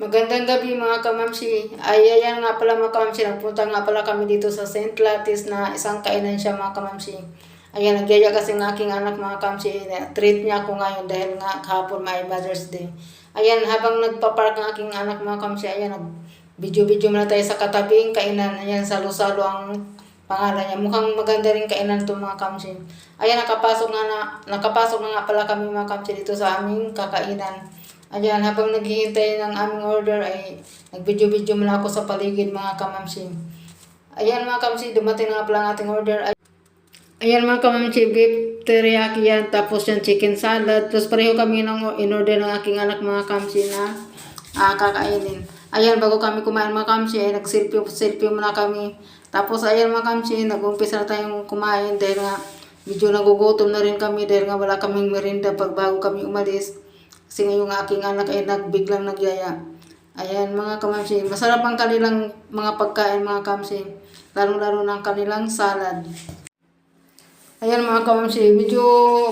Magandang gabi mga kamamsi. Ay, ayan nga pala mga kamamsi. Nagpunta nga pala kami dito sa St. Latis na isang kainan siya mga kamamsi. Ayan, nagyaya kasi ng aking anak mga kamamsi. Treat niya ako ngayon dahil nga kahapon may Mother's Day. Ayan, habang nagpa-park ang aking anak mga kamamsi, ayan, nag video-video muna tayo sa katabing kainan. Ayan, salo-salo ang pangalan niya. Mukhang maganda rin kainan to mga kamsi. Ayan, nakapasok nga na, nakapasok na nga pala kami mga kamsi dito sa aming kakainan. Ayan, habang naghihintay ng aming order ay nag-video-video muna ako sa paligid mga kamamsi. Ayan mga kamamsi, dumating na pala ang ating order. Ay- Ayan mga kamamsi, beef teriyaki yan, tapos yung chicken salad. Tapos pareho kami ng in-order ng aking anak mga kamsi na ah, kakainin. Ayan, bago kami kumain mga kamsi, ay nag-selfie muna kami. Tapos ayan mga kamsi, nag-umpisa na tayong kumain dahil nga medyo nagugutom na rin kami dahil nga wala kaming merinda pag bago kami umalis. Kasi nga yung aking anak ay nagbiglang nagyaya. Ayan mga kamamsi, masarap ang kanilang mga pagkain mga kamsi. Lalo-lalo ng kanilang salad. Ayan mga kamamsi, medyo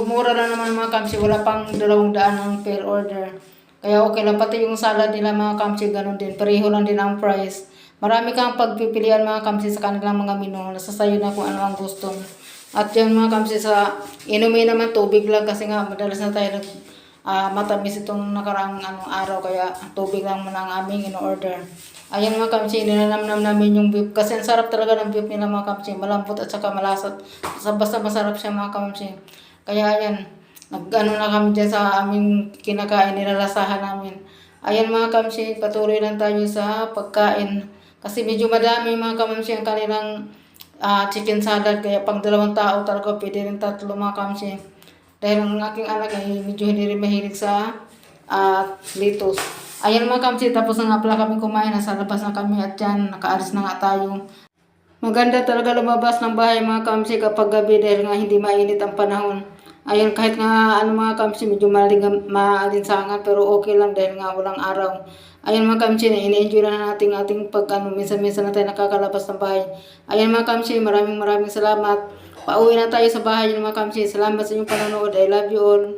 mura lang naman mga kamsi. Wala pang dalawang daan ang per order. Kaya okay lang, pati yung salad nila mga kamsi, ganun din. Pareho lang din ang price. Marami kang pagpipilian mga kamsi sa kanilang mga menu. Nasa sayo na kung ano ang gusto mo. At yan mga kamsi sa inumin naman tubig lang kasi nga madalas na tayo nag ah, matamis itong nakaraang ano, araw kaya tubig lang muna ang aming in-order. Ayan mga kamsi, ninanamnam namin yung beef kasi ang sarap talaga ng beef nila mga kamsi. Malambot at saka malasat. Sa- Basta masarap siya mga kamsi. Kaya ayan, nag-ano na kami dyan sa aming kinakain, nilalasahan namin. Ayan mga kamsi, patuloy lang tayo sa pagkain. Kasi medyo madami mga kamsi ang kanilang ah, chicken salad. Kaya pang dalawang tao talaga, pwede rin tatlo mga kamsi. Dahil ang aking anak ay medyo hindi rin mahilig sa ah, litos. Ayan mga kamsi, tapos na nga pala kami kumain. Nasa labas na kami at yan, nakaalis na nga tayo. Maganda talaga lumabas ng bahay mga kamsi kapag gabi dahil nga hindi mainit ang panahon. Ayun, kahit nga ano mga kamsi, medyo maling, maalinsangan pero okay lang dahil nga walang araw. Ayun mga kamsi, ini-enjoy na natin ating pag ano, minsan-minsan na tayo nakakalabas ng bahay. Ayun mga kamsi, maraming maraming salamat. Pauwi na tayo sa bahay mga kamsi. Salamat sa inyong panonood. I love you all.